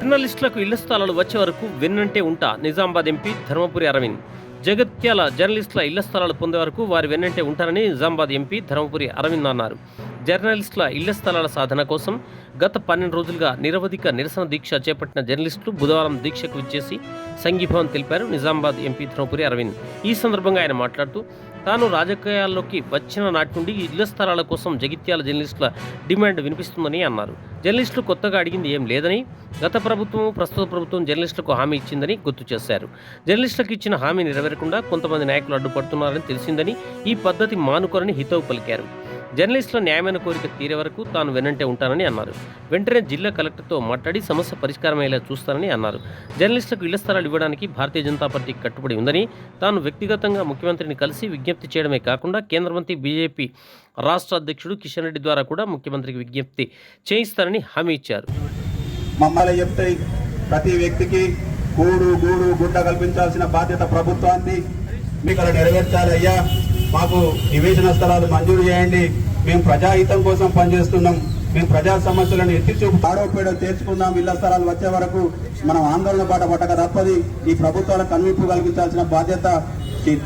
జర్నలిస్టులకు ఇళ్ళ స్థలాలు వచ్చే వరకు వెన్నంటే ఉంటా. నిజామాబాద్ ఎంపీ ధర్మపురి అరవింద్. జగత్యాల జర్నలిస్టుల ఇళ్ళ స్థలాలు పొందే వరకు వారి వెన్నంటే ఉంటారని నిజామాబాద్ ఎంపీ ధర్మపురి అరవింద్ అన్నారు. జర్నలిస్టుల ఇళ్ళ స్థలాల సాధన కోసం గత పన్నెండు రోజులుగా నిరవధిక నిరసన దీక్ష చేపట్టిన జర్నలిస్టులు బుధవారం దీక్షకు విచ్చేసి సంఘీభావం తెలిపారు. నిజామాబాద్ ఎంపీ ధర్మపురి అరవింద్. ఈ సందర్భంగా ఆయన మాట్లాడుతూ తాను రాజకీయాల్లోకి వచ్చిన నాటి నుండి ఇళ్ళ స్థలాల కోసం జగిత్యాల జర్నలిస్టుల డిమాండ్ వినిపిస్తుందని అన్నారు. జర్నలిస్టులు కొత్తగా అడిగింది ఏం లేదని గత ప్రభుత్వం ప్రస్తుత ప్రభుత్వం జర్నలిస్టులకు హామీ ఇచ్చిందని గుర్తు చేశారు. జర్నలిస్టులకు ఇచ్చిన హామీ నెరవేరకుండా కొంతమంది నాయకులు అడ్డుపడుతున్నారని తెలిసిందని ఈ పద్ధతి మానుకోరని హితవు పలికారు. జర్నలిస్టుల న్యాయమైన కోరిక తీరే వరకు తాను వెనంటే ఉంటానని అన్నారు. వెంటనే జిల్లా కలెక్టర్తో మాట్లాడి సమస్య పరిష్కారమయ్యేలా చూస్తానని అన్నారు. జర్నలిస్టులకు ఇళ్ళ స్థలాలు ఇవ్వడానికి భారతీయ జనతా పార్టీ కట్టుబడి ఉందని తాను వ్యక్తిగతంగా ముఖ్యమంత్రిని కలిసి విజ్ఞప్తి చేయడమే కాకుండా కేంద్ర మంత్రి బీజేపీ రాష్ట్ర అధ్యక్షుడు కిషన్ రెడ్డి ద్వారా కూడా ముఖ్యమంత్రికి విజ్ఞప్తి చేయిస్తారని హామీ ఇచ్చారు. మమ్మల్ని చెప్తే ప్రతి వ్యక్తికి కూడు గూడు గుడ్డ కల్పించాల్సిన బాధ్యత ప్రభుత్వాన్ని. మీకు నెరవేర్చాలయ్యా. మాకు నివేశన స్థలాలు మంజూరు చేయండి. మేము ప్రజాహితం కోసం పనిచేస్తున్నాం. మేము ప్రజా సమస్యలను ఎత్తి చూపు తాడోపేడో తీర్చుకుందాం ఇళ్ళ స్థలాలు వచ్చే వరకు మనం ఆందోళన పాట పట్టక తప్పది. ఈ ప్రభుత్వాలకు కన్వింపు కలిగించాల్సిన బాధ్యత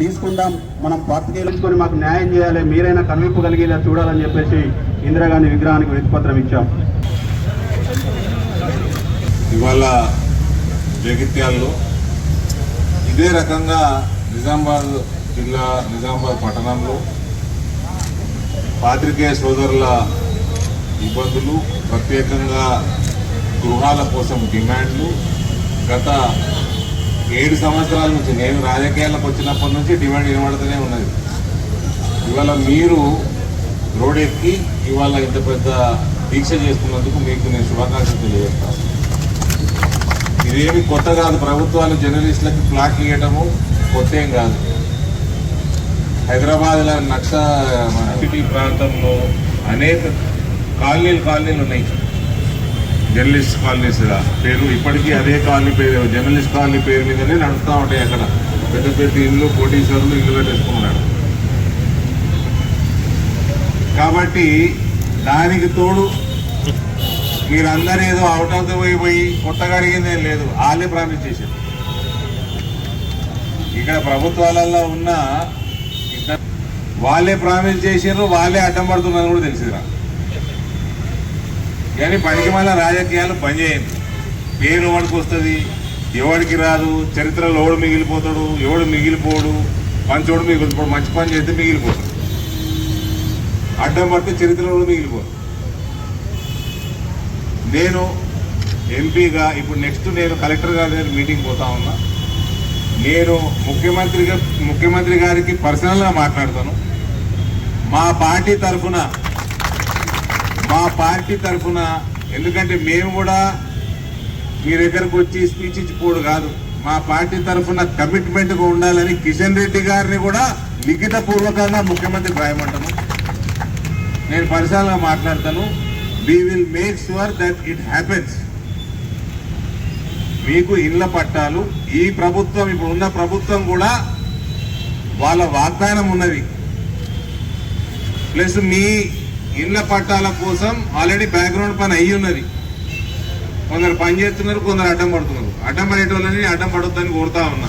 తీసుకుందాం. మనం పార్టీకి మాకు న్యాయం చేయాలి. మీరైనా కన్వింపు కలిగేలా చూడాలని చెప్పేసి ఇందిరాగాంధీ విగ్రహానికి వినతిపత్రం ఇచ్చాం. ఇవాళ జగిత్యాల్లో ఇదే రకంగా నిజామాబాద్ జిల్లా నిజామాబాద్ పట్టణంలో పాత్రికేయ సోదరుల ఇబ్బందులు ప్రత్యేకంగా గృహాల కోసం డిమాండ్లు. గత ఏడు సంవత్సరాల నుంచి నేను రాజకీయాలకు వచ్చినప్పటి నుంచి డిమాండ్ వినబడుతూనే ఉన్నది. ఇవాళ మీరు రోడ్ ఎక్కి ఇవాళ ఇంత పెద్ద దీక్ష చేసుకున్నందుకు మీకు నేను శుభాకాంక్షలు తెలియజేస్తాను ఇదేమి కొత్త కాదు ప్రభుత్వాలు జర్నలిస్టులకి ఫ్లాక్ ఇవ్వటము కొత్త ఏం కాదు. హైదరాబాద్లో నక్ష మన సిటీ ప్రాంతంలో అనేక కాలనీలు కాలనీలు ఉన్నాయి. జర్నలిస్ట్ కాలనీస్ పేరు ఇప్పటికీ అదే కాలనీ పేరు. జర్నలిస్ట్ కాలనీ పేరు మీదనే నడుస్తూ ఉంటాయి అక్కడ. పెద్ద పెద్ద ఇల్లు కోటీశ్వరులు ఇల్లు కట్టేసుకున్నాడు కాబట్టి దానికి తోడు మీరందరూ ఏదో అవుట్ ఆఫ్ ద వే పోయి కొత్తగా అడిగిందేం లేదు. వాళ్ళే ప్రామిస్ చేశారు. ఇక్కడ ప్రభుత్వాలలో ఉన్న వాళ్ళే ప్రామిస్ చేసారు వాళ్ళే అడ్డం పడుతున్నారు కూడా తెలిసిరా కానీ పనికి మళ్ళీ రాజకీయాలు పనిచేయండి పేరు ఎవడికి వస్తుంది ఎవడికి రాదు చరిత్రలో ఎవడు మిగిలిపోతాడు ఎవడు మిగిలిపోడు మంచోడు మిగిలిపోడు మంచి పని చేస్తే మిగిలిపోతాడు. అడ్డం పడితే చరిత్రలో మిగిలిపోదు నేను ఎంపీగా ఇప్పుడు నెక్స్ట్ నేను కలెక్టర్ గారి దగ్గర మీటింగ్ పోతా ఉన్నా. నేను ముఖ్యమంత్రిగా ముఖ్యమంత్రి గారికి పర్సనల్గా మాట్లాడతాను. మా పార్టీ తరఫున మా పార్టీ తరఫున ఎందుకంటే మేము కూడా మీ దగ్గరకు వచ్చి స్పీచ్ ఇచ్చిపోడు కాదు. మా పార్టీ తరఫున కమిట్మెంట్గా ఉండాలని కిషన్ రెడ్డి గారిని కూడా లిఖిత పూర్వకంగా ముఖ్యమంత్రికి రాయమంటాను. నేను పర్సనల్గా మాట్లాడతాను. We will make sure that it happens మీకు ఇళ్ళ పట్టాలు ఈ ప్రభుత్వం ఇప్పుడు ఉన్న ప్రభుత్వం కూడా వాళ్ళ వాగ్దానం ఉన్నది. ప్లస్ మీ ఇళ్ళ పట్టాల కోసం ఆల్రెడీ బ్యాక్గ్రౌండ్ పని అయ్యి ఉన్నది. కొందరు పని చేస్తున్నారు కొందరు అడ్డం పడుతున్నారు. అడ్డం పడేటోళ్ళని అడ్డం పడొద్దని కోరుతా ఉన్నా.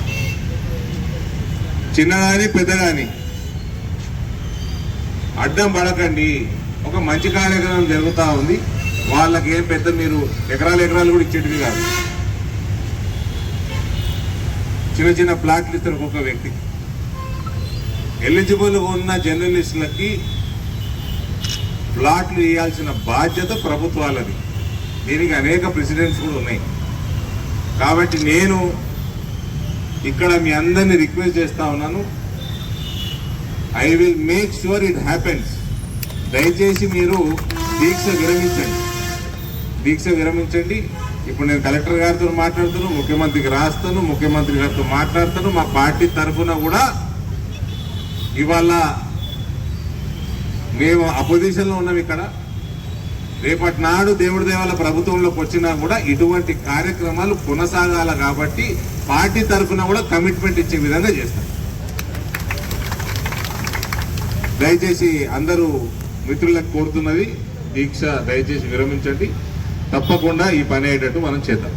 చిన్నదాని పెద్దదాని. అడ్డం పడకండి. ఒక మంచి కార్యక్రమం జరుగుతూ ఉంది. వాళ్ళకి ఏం పెద్ద మీరు ఎకరాలు ఎకరాలు కూడా ఇచ్చేటివి కాదు. చిన్న చిన్న ప్లాట్లు ఇస్తారు ఒక్కొక్క వ్యక్తికి ఎలిజిబుల్ ఉన్న జర్నలిస్టులకి ప్లాట్లు ఇవ్వాల్సిన బాధ్యత ప్రభుత్వాలది. దీనికి అనేక ప్రెసిడెంట్స్ కూడా ఉన్నాయి. కాబట్టి నేను ఇక్కడ మీ అందరినీ రిక్వెస్ట్ చేస్తా ఉన్నాను. I will make sure it happens దయచేసి మీరు దీక్ష విరమించండి. దీక్ష విరమించండి. ఇప్పుడు నేను కలెక్టర్ గారితో మాట్లాడుతాను ముఖ్యమంత్రికి రాస్తాను ముఖ్యమంత్రి గారితో మాట్లాడతాను మా పార్టీ తరఫున కూడా ఇవాళ మేము అపోజిషన్లో ఉన్నాం ఇక్కడ. రేపటి నాడు దేవుడి దేవాల ప్రభుత్వంలోకి వచ్చినా కూడా ఇటువంటి కార్యక్రమాలు కొనసాగాల కాబట్టి పార్టీ తరఫున కూడా కమిట్మెంట్ ఇచ్చే విధంగా చేస్తాం. దయచేసి అందరూ మిత్రులకు కోరుతున్నది దీక్ష దయచేసి విరమించండి. తప్పకుండా ఈ పని అయ్యేటట్టు మనం చేద్దాం.